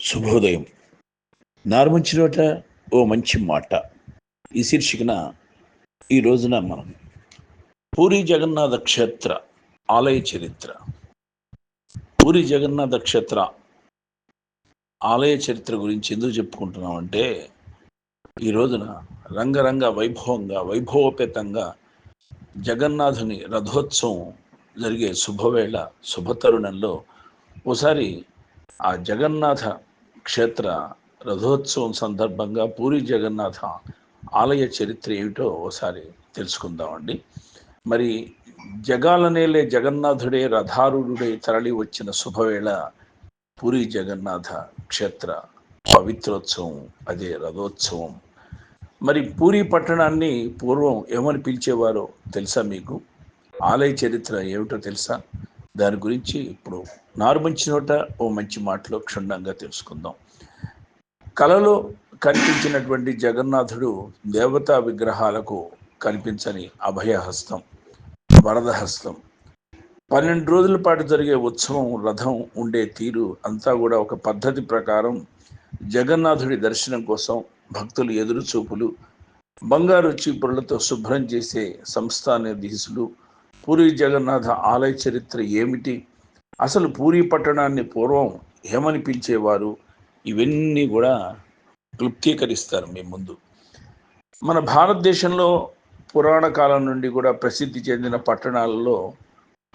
శుభోదయం. నార్మంచినోట ఓ మంచి మాట. ఈ శీర్షికన ఈ రోజున మనం పూరి జగన్నాథ క్షేత్ర ఆలయ చరిత్ర. పూరి జగన్నాథ క్షేత్ర ఆలయ చరిత్ర గురించి ఎందుకు చెప్పుకుంటున్నామంటే ఈ రోజున రంగరంగ వైభవంగా వైభవోపేతంగా జగన్నాథుని రథోత్సవం జరిగే శుభవేళ శుభతరుణంలో ఓసారి ఆ జగన్నాథ క్షేత్ర రథోత్సవం సందర్భంగా పూరి జగన్నాథ ఆలయ చరిత్ర ఏమిటో ఒకసారి తెలుసుకుందామండి. మరి జగాలనేలే జగన్నాథుడే రథారుడే తరలి వచ్చిన శుభవేళ పూరి జగన్నాథ క్షేత్ర పవిత్రోత్సవం అదే రథోత్సవం. మరి పూరి పట్టణాన్ని పూర్వం ఏమని పిలిచేవారో తెలుసా మీకు? ఆలయ చరిత్ర ఏమిటో తెలుసా? దాని గురించి ఇప్పుడు నారుమంచి నోట ఓ మంచి మాటలో క్షుణ్ణంగా తెలుసుకుందాం. కళలో కనిపించినటువంటి జగన్నాథుడు దేవతా విగ్రహాలకు కనిపించని అభయహస్తం వరదహస్తం. పన్నెండు రోజుల పాటు జరిగే ఉత్సవం రథం ఉండే తీరు అంతా కూడా ఒక పద్ధతి ప్రకారం జగన్నాథుడి దర్శనం కోసం భక్తులు ఎదురుచూపులు బంగారు చీపురులతో శుభ్రం చేసే సంస్థానాధీశులు పూరి జగన్నాథ ఆలయ చరిత్ర ఏమిటి? అసలు పూరి పట్టణాన్ని పూర్వం ఏమని పిలిచేవారు ఇవన్నీ కూడా క్లుప్తీకరిస్తారు మీ ముందు. మన భారతదేశంలో పురాణ కాలం నుండి కూడా ప్రసిద్ధి చెందిన పట్టణాలలో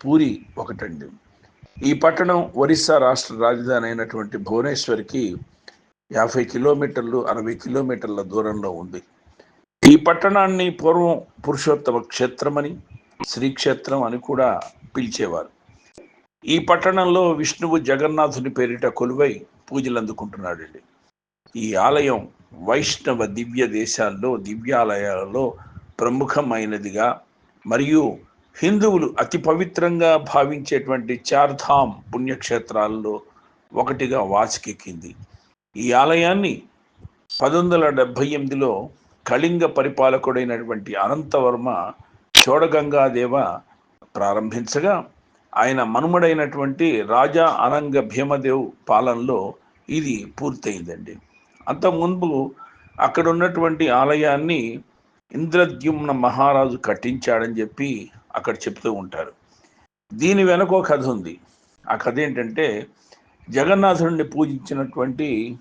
పూరి ఒకటండి. ఈ పట్టణం ఒరిస్సా రాష్ట్ర రాజధాని అయినటువంటి భువనేశ్వర్కి యాభై కిలోమీటర్లు అరవై కిలోమీటర్ల దూరంలో ఉంది. ఈ పట్టణాన్ని పూర్వం పురుషోత్తమ క్షేత్రమని శ్రీక్షేత్రం అని కూడా పిలిచేవారు. ఈ పట్టణంలో విష్ణువు జగన్నాథుని పేరిట కొలువై పూజలు అందుకుంటున్నాడండి. ఈ ఆలయం వైష్ణవ దివ్య దేశాల్లో దివ్యాలయాలలో ప్రముఖమైనదిగా మరియు హిందువులు అతి పవిత్రంగా భావించేటువంటి చార్ధామ్ పుణ్యక్షేత్రాల్లో ఒకటిగా వాచికెక్కింది ఈ ఆలయాన్ని పంతొమ్మిది వందల డెబ్భై ఎనిమిదిలో కళింగ పరిపాలకుడైనటువంటి అనంతవర్మ చోడగంగాదేవ ప్రారంభించగా ఆయన మనుమడైనటువంటి రాజా అనంగ భీమదేవ్ పాలనలో ఇది పూర్తయిందండి. అంతకుముందు ముందు అక్కడ ఉన్నటువంటి ఆలయాన్ని ఇంద్రద్యుమ్న మహారాజు కట్టించాడని చెప్పి అక్కడ చెప్తూ ఉంటారు. దీని వెనక ఒక కథ ఉంది. ఆ కథ ఏంటంటే జగన్నాథుడిని పూజించినటువంటి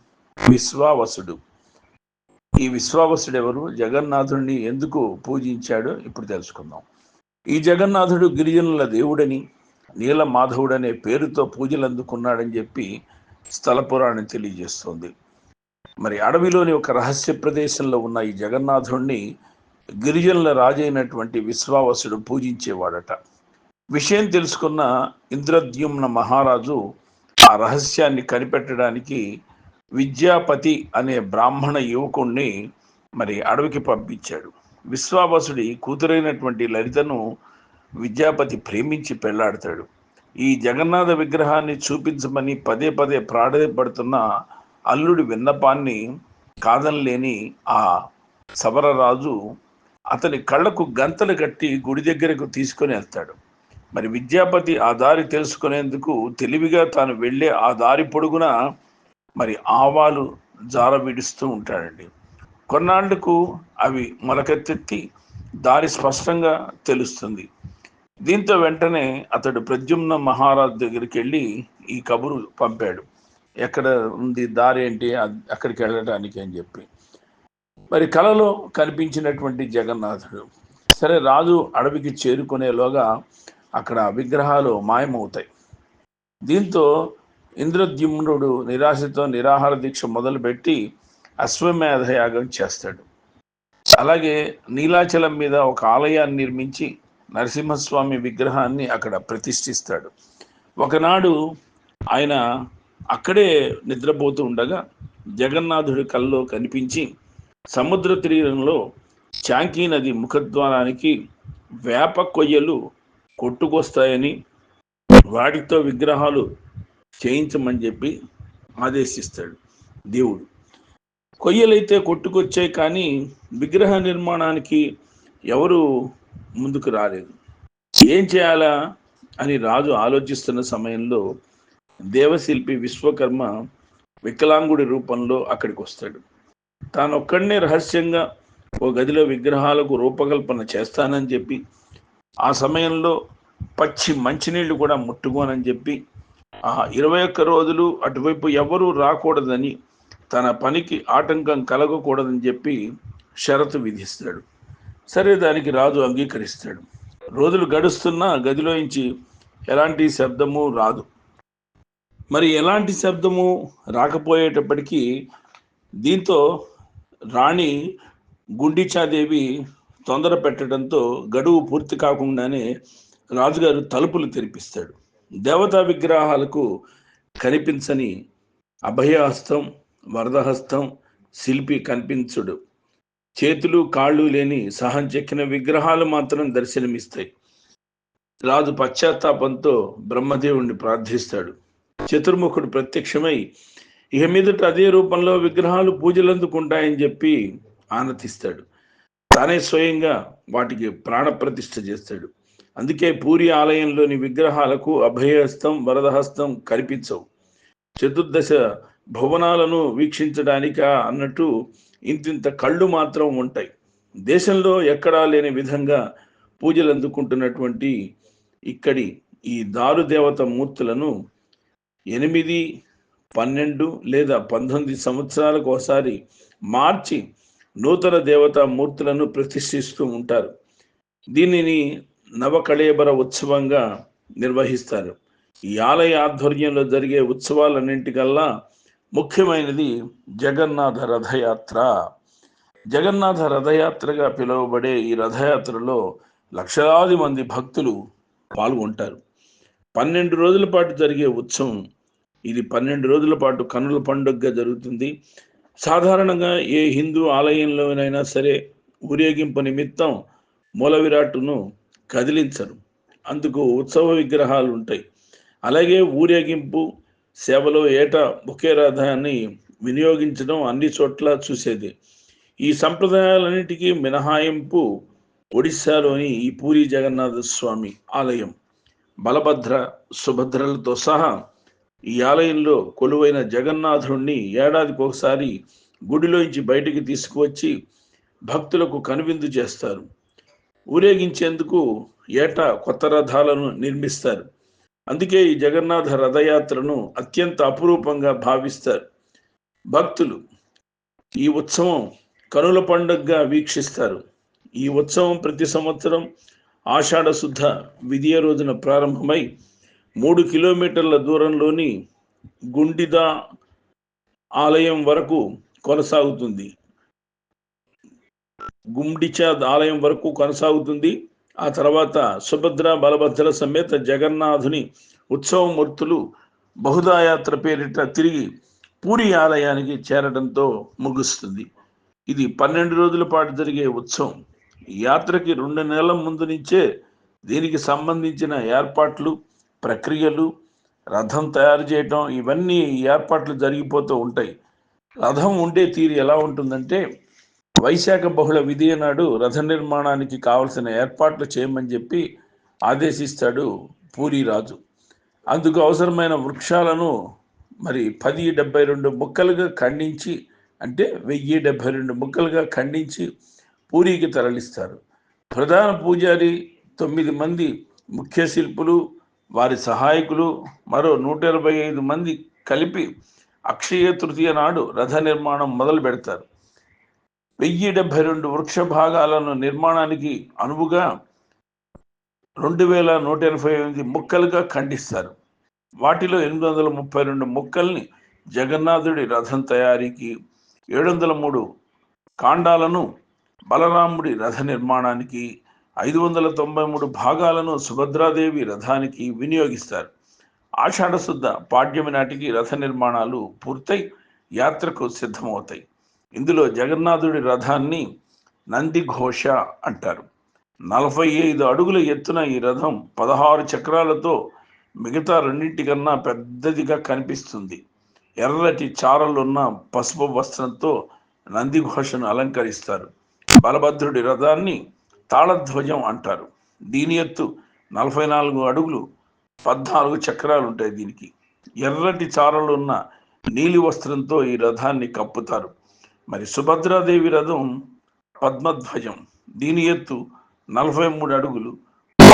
విశ్వావసుడు ఈ విశ్వావసుడు ఎవరు జగన్నాథుడిని ఎందుకు పూజించాడో ఇప్పుడు తెలుసుకుందాం. ఈ జగన్నాథుడు గిరిజనుల దేవుడని నీల మాధవుడు అనే పేరుతో పూజలు అందుకున్నాడని చెప్పి స్థల పురాణం మరి అడవిలోని ఒక రహస్య ప్రదేశంలో ఉన్న ఈ జగన్నాథుడిని గిరిజనుల రాజైనటువంటి విశ్వావసుడు పూజించేవాడట. విషయం తెలుసుకున్న ఇంద్రద్యుమ్న మహారాజు ఆ రహస్యాన్ని కనిపెట్టడానికి విద్యాపతి అనే బ్రాహ్మణ యువకుణ్ణి మరి అడవికి పంపించాడు. విశ్వావసుడి కూతురైనటువంటి లలితను విద్యాపతి ప్రేమించి పెళ్ళాడతాడు. ఈ జగన్నాథ విగ్రహాన్ని చూపించమని పదే పదే ప్రాడపడుతున్న అల్లుడి విన్నపాన్ని కాదనలేని ఆ సవరరాజు అతని కళ్ళకు గంతలు కట్టి గుడి దగ్గరకు తీసుకొని వెళ్తాడు. మరి విద్యాపతి ఆ దారి తెలుసుకునేందుకు తెలివిగా తాను వెళ్ళే ఆ దారి పొడుగున మరి ఆవాలు జార విడుస్తూ ఉంటాడండి. కొన్నాళ్ళకు అవి మొలకెత్తి దారి స్పష్టంగా తెలుస్తుంది. దీంతో వెంటనే అతడు ప్రద్యుమ్న మహారాజు దగ్గరికి వెళ్ళి ఈ కబురు పంపాడు. ఎక్కడ ఉంది దారి ఏంటి? అక్కడికి వెళ్ళడానికి అని చెప్పి. మరి కళలో కనిపించినటువంటి జగన్నాథుడు సరే రాజు అడవికి చేరుకునేలోగా అక్కడ విగ్రహాలు మాయమవుతాయి. దీంతో ఇంద్రద్యుమ్నుడు నిరాశతో నిరాహార దీక్ష మొదలుపెట్టి అశ్వమేధ యాగం చేస్తాడు. అలాగే నీలాచలం మీద ఒక ఆలయాన్ని నిర్మించి నరసింహస్వామి విగ్రహాన్ని అక్కడ ప్రతిష్ఠిస్తాడు. ఒకనాడు ఆయన అక్కడే నిద్రపోతూ ఉండగా జగన్నాథుడి కల్లో కనిపించి సముద్ర తీరంలో చాంకీ నది ముఖద్వారానికి వేప కొయ్యలు కొట్టుకొస్తాయని వాటితో విగ్రహాలు చేయించమని చెప్పి ఆదేశిస్తాడు దేవుడు. కొయ్యలైతే కొట్టుకొచ్చాయి కానీ విగ్రహ నిర్మాణానికి ఎవరు ముందుకు రాలేదు. ఏం చేయాలా అని రాజు ఆలోచిస్తున్న సమయంలో దేవశిల్పి విశ్వకర్మ వికలాంగుడి రూపంలో అక్కడికి వస్తాడు. తానొక్కడనే రహస్యంగా ఓ గదిలో విగ్రహాలకు రూపకల్పన చేస్తానని చెప్పి ఆ సమయంలో పచ్చి మంచినీళ్ళు కూడా ముట్టుకోనని చెప్పి ఆ ఇరవై ఒక్క రోజులు అటువైపు ఎవరూ రాకూడదని తన పనికి ఆటంకం కలగకూడదని చెప్పి షరతు విధిస్తాడు. సరే దానికి రాజు అంగీకరిస్తాడు. రోజులు గడుస్తున్నా గదిలోంచి ఎలాంటి శబ్దము రాదు. మరి ఎలాంటి శబ్దము రాకపోయేటప్పటికీ దీంతో రాణి గుండిచాదేవి తొందర పెట్టడంతో గడువు పూర్తి కాకుండానే రాజుగారు తలుపులు తెరిపిస్తాడు. దేవతా విగ్రహాలకు కనిపించని అభయహస్తం వరదహస్తం శిల్పి కనిపించుడు. చేతులు కాళ్ళు లేని సహం చెక్కిన విగ్రహాలు మాత్రం దర్శనమిస్తాయి. రాజు పశ్చాత్తాపంతో బ్రహ్మదేవుణ్ణి ప్రార్థిస్తాడు. చతుర్ముఖుడు ప్రత్యక్షమై ఇక మీదట అదే రూపంలో విగ్రహాలు పూజలందుకుంటాయని చెప్పి ఆనతిస్తాడు. తానే స్వయంగా వాటికి ప్రాణప్రతిష్ఠ చేస్తాడు. అందుకే పూరి ఆలయంలోని విగ్రహాలకు అభయహస్తం వరదహస్తం కనిపించవు చతుర్దశ భవనాలను వీక్షించడానిక అన్నట్టు ఇంతింత కళ్ళు మాత్రం ఉంటాయి. దేశంలో ఎక్కడా లేని విధంగా పూజలు అందుకుంటున్నటువంటి ఇక్కడి ఈ దారుదేవత మూర్తులను ఎనిమిది పన్నెండు లేదా పంతొమ్మిది సంవత్సరాలకు ఒకసారి మార్చి నూతన దేవతా మూర్తులను ప్రతిష్ఠిస్తూ ఉంటారు. దీనిని నవకళేబర ఉత్సవంగా నిర్వహిస్తారు. ఈ ఆలయ ఆధ్వర్యంలో జరిగే ఉత్సవాలన్నింటికల్లా ముఖ్యమైనది జగన్నాథ రథయాత్ర. జగన్నాథ రథయాత్రగా పిలువబడే ఈ రథయాత్రలో లక్షలాది మంది భక్తులు పాల్గొంటారు. పన్నెండు రోజుల పాటు జరిగే ఉత్సవం. ఇది పన్నెండు రోజుల పాటు కనుల పండుగగా జరుగుతుంది. సాధారణంగా ఏ హిందూ ఆలయంలోనైనా సరే ఊరేగింపు నిమిత్తం మూల విరాట్ను కదిలించరు అందుకు ఉత్సవ విగ్రహాలు ఉంటాయి. అలాగే ఊరేగింపు సేవలో ఏటా ఒకే రథాన్ని వినియోగించడం అన్ని చోట్ల చూసేది. ఈ సంప్రదాయాలన్నిటికీ మినహాయింపు ఒడిశాలోని ఈ పూరి జగన్నాథ స్వామి ఆలయం. బలభద్ర సుభద్రలతో సహా ఈ ఆలయంలో కొలువైన జగన్నాథుణ్ణి ఏడాదికి ఒకసారి గుడిలోంచి బయటికి తీసుకువచ్చి భక్తులకు కనువిందు చేస్తారు. ఊరేగించేందుకు ఏటా కొత్త రథాలను నిర్మిస్తారు. అందుకే ఈ జగన్నాథ రథయాత్రను అత్యంత అపురూపంగా భావిస్తారు. భక్తులు ఈ ఉత్సవం కనుల పండుగగా వీక్షిస్తారు. ఈ ఉత్సవం ప్రతి సంవత్సరం ఆషాఢ శుద్ధ విధియ రోజున ప్రారంభమై మూడు కిలోమీటర్ల దూరంలోని గుండిద ఆలయం వరకు కొనసాగుతుంది. గుండిచా ఆలయం వరకు కొనసాగుతుంది. ఆ తర్వాత సుభద్ర బలభద్ర సమేత జగన్నాథుని ఉత్సవమూర్తులు బహుదాయాత్ర పేరిట తిరిగి పూరి ఆలయానికి చేరడంతో ముగుస్తుంది. ఇది పన్నెండు రోజుల పాటు జరిగే ఉత్సవం. యాత్రకి రెండు నెలల ముందు నుంచే దీనికి సంబంధించిన ఏర్పాట్లు ప్రక్రియలు రథం తయారు చేయటం ఇవన్నీ ఏర్పాట్లు జరిగిపోతూ ఉంటాయి. రథం ఉండే తీరు ఎలా ఉంటుందంటే వైశాఖ బహుళ విధియ నాడు రథ నిర్మాణానికి కావలసిన ఏర్పాట్లు చేయమని చెప్పి ఆదేశిస్తాడు పూరి రాజు. అందుకు అవసరమైన వృక్షాలను మరి పది డెబ్బై రెండు ముక్కలుగా ఖండించి అంటే వెయ్యి డెబ్బై రెండు ముక్కలుగా ఖండించి పూరికి తరలిస్తారు. ప్రధాన పూజారి తొమ్మిది మంది ముఖ్య శిల్పులు వారి సహాయకులు మరో నూట ఇరవై ఐదు మంది కలిపి అక్షయ తృతీయ నాడు రథ నిర్మాణం మొదలు పెడతారు. వెయ్యి డెబ్బై రెండు వృక్ష భాగాలను నిర్మాణానికి అనువుగా రెండు వేల నూట ఎనభై ఎనిమిది ముక్కలుగా ఖండిస్తారు. వాటిలో ఎనిమిది వందల ముప్పై రెండు ముక్కల్ని జగన్నాథుడి రథం తయారీకి ఏడు వందల మూడు కాండాలను బలరాముడి రథ నిర్మాణానికి ఐదు వందల తొంభై మూడు భాగాలను సుభద్రాదేవి రథానికి వినియోగిస్తారు. ఆషాఢ శుద్ధ పాడ్యమి నాటికి రథ నిర్మాణాలు పూర్తయి యాత్రకు సిద్ధమవుతాయి. ఇందులో జగన్నాథుడి రథాన్ని నందిఘోష అంటారు. నలభై ఐదు అడుగుల ఎత్తున ఈ రథం పదహారు చక్రాలతో మిగతా రెండింటికన్నా పెద్దదిగా కనిపిస్తుంది. ఎర్రటి చారలున్న పసుపు వస్త్రంతో నందిఘోషను అలంకరిస్తారు. బలభద్రుడి రథాన్ని తాళధ్వజం అంటారు. దీని ఎత్తు నలభై నాలుగు అడుగులు పద్నాలుగు చక్రాలు ఉంటాయి దీనికి. ఎర్రటి చారలున్న నీలి వస్త్రంతో ఈ రథాన్ని కప్పుతారు. మరి సుభద్రాదేవి రథం పద్మధ్వజం. దీని ఎత్తు నలభై మూడు అడుగులు.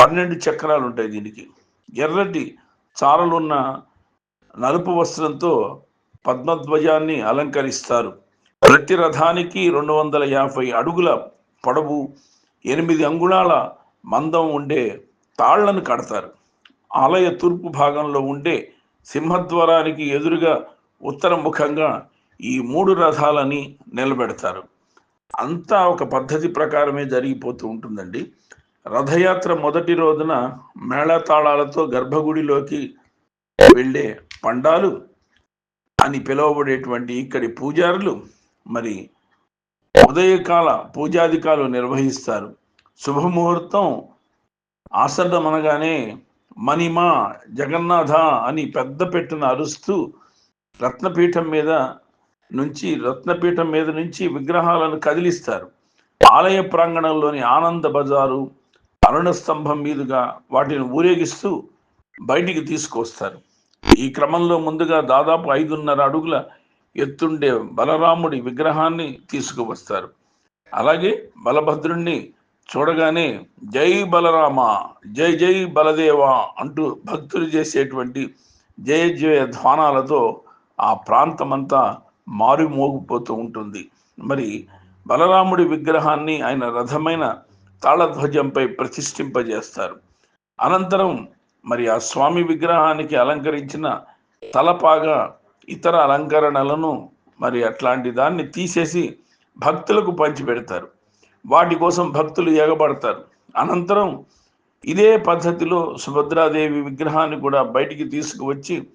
పన్నెండు చక్రాలు ఉంటాయి దీనికి. ఎర్రటి చారలున్న నలుపు వస్త్రంతో పద్మధ్వజాన్ని అలంకరిస్తారు. ప్రతి రథానికి రెండు వందల యాభై అడుగుల పొడవు ఎనిమిది అంగుళాల మందం ఉండే తాళ్ళను కడతారు. ఆలయ తూర్పు భాగంలో ఉండే సింహద్వారానికి ఎదురుగా ఉత్తర ముఖంగా ఈ మూడు రథాలని నిలబెడతారు. అంతా ఒక పద్ధతి ప్రకారమే జరిగిపోతూ ఉంటుందండి. రథయాత్ర మొదటి రోజున మేళతాళాలతో గర్భగుడిలోకి వెళ్ళే పండాలు అని పిలువబడేటువంటి ఇక్కడి పూజారులు మరి ఉదయకాల పూజాధికాలు నిర్వహిస్తారు. శుభముహూర్తం ఆసన్నమనగానే మణిమ జగన్నాథ అని పెద్ద పెట్టున అరుస్తూ రత్నపీఠం మీద నుంచి రత్నపీఠం మీద నుంచి విగ్రహాలను కదిలిస్తారు. ఆలయ ప్రాంగణంలోని ఆనంద బజారు అరుణ స్తంభం మీదుగా వాటిని ఊరేగిస్తూ బయటికి తీసుకొస్తారు. ఈ క్రమంలో ముందుగా దాదాపు ఐదున్నర అడుగుల ఎత్తుండే బలరాముడి విగ్రహాన్ని తీసుకువస్తారు. అలాగే బలభద్రుణ్ణి చూడగానే జై బలరామ జై జై బలదేవ అంటూ భక్తులు చేసేటువంటి జయ జయ ధ్వానాలతో ఆ ప్రాంతమంతా మారుమోగిపోతూ ఉంటుంది. మరి బలరాముడి విగ్రహాన్ని ఆయన రథమైన తాళధ్వజంపై ప్రతిష్ఠింపజేస్తారు. అనంతరం మరి ఆ స్వామి విగ్రహానికి అలంకరించిన తలపాగా ఇతర అలంకరణలను మరి అట్లాంటి దాన్ని తీసేసి భక్తులకు పంచిపెడతారు. వాటి కోసం భక్తులు ఎగబడతారు. అనంతరం ఇదే పద్ధతిలో సుభద్రాదేవి విగ్రహాన్ని కూడా బయటికి తీసుకువచ్చి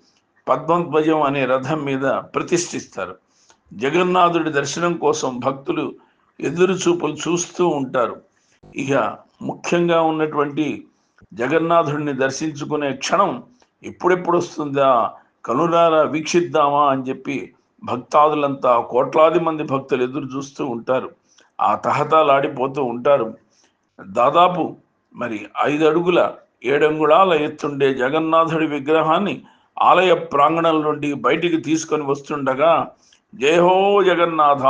పద్మధ్వజం అనే రథం మీద ప్రతిష్ఠిస్తారు. జగన్నాథుడి దర్శనం కోసం భక్తులు ఎదురు చూపులు చూస్తూ ఉంటారు. ఇక ముఖ్యంగా ఉన్నటువంటి జగన్నాథుడిని దర్శించుకునే క్షణం ఎప్పుడెప్పుడు వస్తుందా? కనులారా వీక్షిద్దామా అని చెప్పి భక్తాదులంతా కోట్లాది మంది భక్తులు ఎదురు చూస్తూ ఉంటారు. ఆ తహతాలాడిపోతూ ఉంటారు. దాదాపు మరి ఐదు అడుగుల ఏడంగుళాల ఎత్తుండే జగన్నాథుడి విగ్రహాన్ని ఆలయ ప్రాంగణం నుండి బయటికి తీసుకొని వస్తుండగా జయహో జగన్నాథ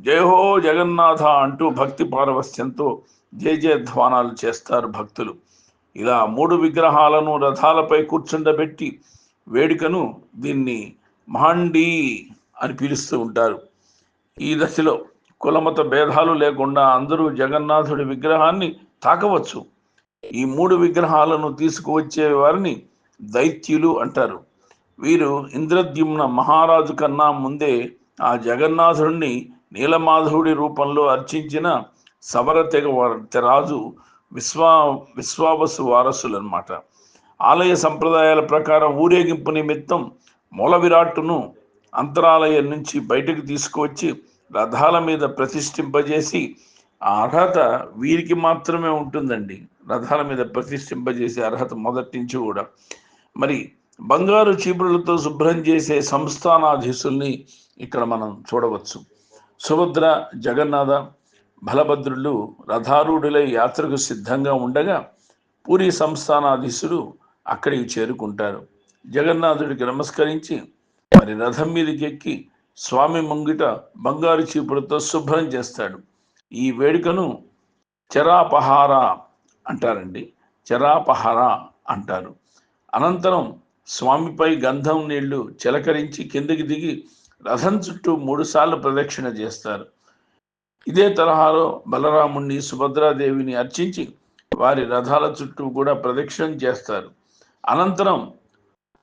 జయహో జగన్నాథ అంటూ భక్తి పారవస్యంతో జయ జయ ధ్వానాలు చేస్తారు భక్తులు. ఇలా మూడు విగ్రహాలను రథాలపై కూర్చుండబెట్టి వేడుకను దీన్ని మహండీ అని పిలుస్తూ ఉంటారు. ఈ దశలో కులమత భేదాలు లేకుండా అందరూ జగన్నాథుడి విగ్రహాన్ని తాకవచ్చు. ఈ మూడు విగ్రహాలను తీసుకువచ్చే వారిని దైత్యులు అంటారు. వీరు ఇంద్రద్యుమ్న మహారాజు కన్నా ముందే ఆ జగన్నాథుడిని నీలమాధవుడి రూపంలో అర్చించిన సవర తెగ రాజు విశ్వా విశ్వావసు వారసులు అనమాట ఆలయ సంప్రదాయాల ప్రకారం ఊరేగింపు నిమిత్తం మూల విరాట్టును అంతరాలయం నుంచి బయటకు తీసుకువచ్చి రథాల మీద ప్రతిష్ఠింపజేసి ఆ అర్హత వీరికి మాత్రమే ఉంటుందండి. రథాల మీద ప్రతిష్ఠింపజేసే అర్హత మొదటి నుంచి కూడా. మరి బంగారు చీపురులతో శుభ్రం చేసే సంస్థానాధీశుల్ని ఇక్కడ మనం చూడవచ్చు. సుభద్ర జగన్నాథ బలభద్రులు రథారూఢులై యాత్రకు సిద్ధంగా ఉండగా పూరి సంస్థానాధీశుడు అక్కడికి చేరుకుంటారు. జగన్నాథుడికి నమస్కరించి మరి రథం మీదకి ఎక్కి స్వామి ముంగిట బంగారు చీపులతో శుభ్రం చేస్తాడు. ఈ వేడుకను చరాపహార అంటారండి. చరాపహార అంటారు. అనంతరం స్వామిపై గంధం నీళ్ళు చిలకరించి కిందకి దిగి రథం చుట్టూ మూడుసార్లు ప్రదక్షిణ చేస్తారు. ఇదే తరహాలో బలరాముణ్ణి సుభద్రాదేవిని అర్చించి వారి రథాల చుట్టూ కూడా ప్రదక్షిణం చేస్తారు. అనంతరం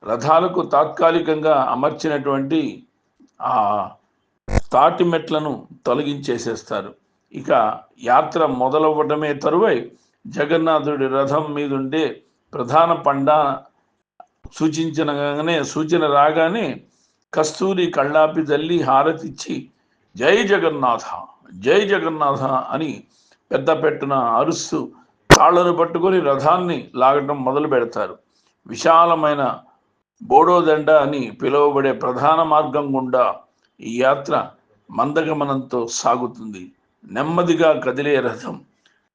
రథాలకు తాత్కాలికంగా అమర్చినటువంటి ఆ తాటి మెట్లను తొలగించేసేస్తారు. ఇక యాత్ర మొదలవ్వడమే తరువై జగన్నాథుడి రథం మీదుండే ప్రధాన పండ సూచించనగానే సూచన రాగానే కస్తూరి కళ్ళాపి తల్లి హారతిచ్చి జై జగన్నాథ జై జగన్నాథ అని పెద్ద పెట్టున అరుస్తూ కాళ్ళను పట్టుకొని రథాన్ని లాగటం మొదలు పెడతారు. విశాలమైన బోడోదండ అని పిలువబడే ప్రధాన మార్గం గుండా ఈ యాత్ర మందగమనంతో సాగుతుంది. నెమ్మదిగా కదిలే రథం.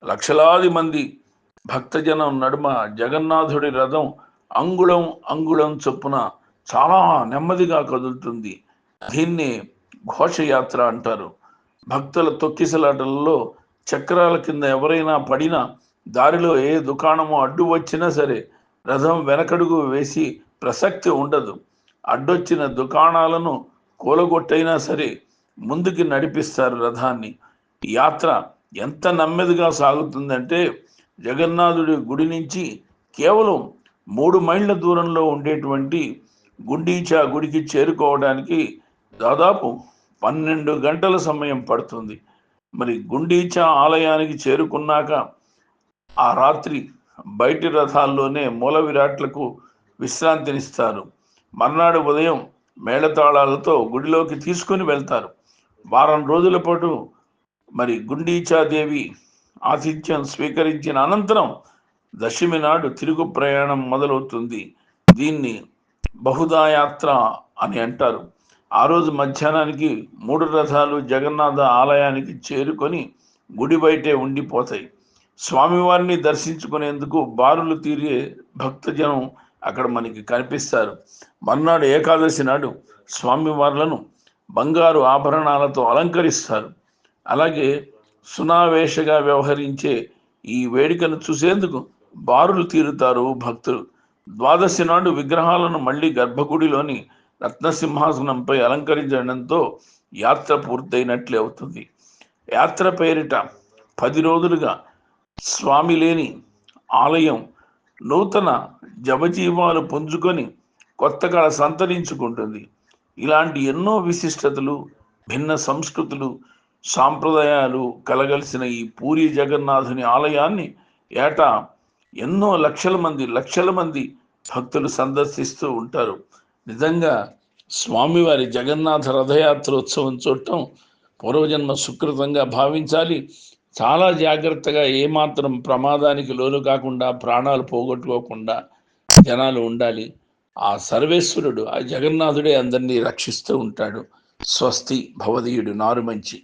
లక్షలాది మంది భక్తజనం నడుమ జగన్నాథుడి రథం అంగుళం అంగుళం చొప్పున చాలా నెమ్మదిగా కదులుతుంది. దీన్ని ఘోషయాత్ర అంటారు. భక్తుల తొక్కిసలాటలలో చక్రాల కింద ఎవరైనా పడినా దారిలో ఏ దుకాణము అడ్డు వచ్చినా సరే రథం వెనకడుగు వేసి ప్రసక్తి ఉండదు. అడ్డొచ్చిన దుకాణాలను కూలగొట్టైనా సరే ముందుకి నడిపిస్తారు రథాన్ని. యాత్ర ఎంత నెమ్మదిగా సాగుతుందంటే జగన్నాథుడి గుడి నుంచి కేవలం మూడు మైళ్ళ దూరంలో ఉండేటువంటి గుండీచా గుడికి చేరుకోవడానికి దాదాపు పన్నెండు గంటల సమయం పడుతుంది. మరి గుండీచా ఆలయానికి చేరుకున్నాక ఆ రాత్రి బయటి రథాల్లోనే మూల విరాట్లకు విశ్రాంతినిస్తారు. మర్నాడు ఉదయం మేళతాళాలతో గుడిలోకి తీసుకుని వెళ్తారు. వారం రోజుల పాటు మరి గుండీచాదేవి ఆతిథ్యం స్వీకరించిన అనంతరం దశమి నాడు తిరుగు ప్రయాణం మొదలవుతుంది. దీన్ని బహుదాయాత్ర అని అంటారు. ఆ రోజు మధ్యాహ్నానికి మూడు రథాలు జగన్నాథ ఆలయానికి చేరుకొని గుడి బయటే ఉండిపోతాయి. స్వామివారిని దర్శించుకునేందుకు బారులు తీరే భక్తజనం అక్కడ మనకి కనిపిస్తారు. మర్నాడు ఏకాదశి నాడు స్వామివార్లను బంగారు ఆభరణాలతో అలంకరిస్తారు. అలాగే సునావేశగా వ్యవహరించే ఈ వేడుకను చూసేందుకు బారులు తీరుతారు భక్తులు. ద్వాదశి నాడు విగ్రహాలను మళ్ళీ గర్భగుడిలోని రత్నసింహాసనంపై అలంకరించడంతో యాత్ర పూర్తయినట్లే అవుతుంది. యాత్ర పేరిట పది రోజులుగా స్వామి లేని ఆలయం నూతన జపజీవాలు పుంజుకొని కొత్తగా సంతరించుకుంటుంది. ఇలాంటి ఎన్నో విశిష్టతలు భిన్న సంస్కృతులు సాంప్రదాయాలు కలగలిసిన ఈ పూరి జగన్నాథుని ఆలయాన్ని ఏటా ఎన్నో లక్షల మంది లక్షల మంది భక్తులు సందర్శిస్తూ ఉంటారు. నిజంగా స్వామివారి జగన్నాథ రథయాత్రోత్సవం చూడటం పూర్వజన్మ సుకృతంగా భావించాలి. చాలా జాగ్రత్తగా ఏమాత్రం ప్రమాదానికి లోను కాకుండా ప్రాణాలు పోగొట్టుకోకుండా జనాలు ఉండాలి. ఆ సర్వేశ్వరుడు ఆ జగన్నాథుడే అందరినీ రక్షిస్తూ ఉంటాడు. స్వస్తి భవదీయుడు నారు మంచి.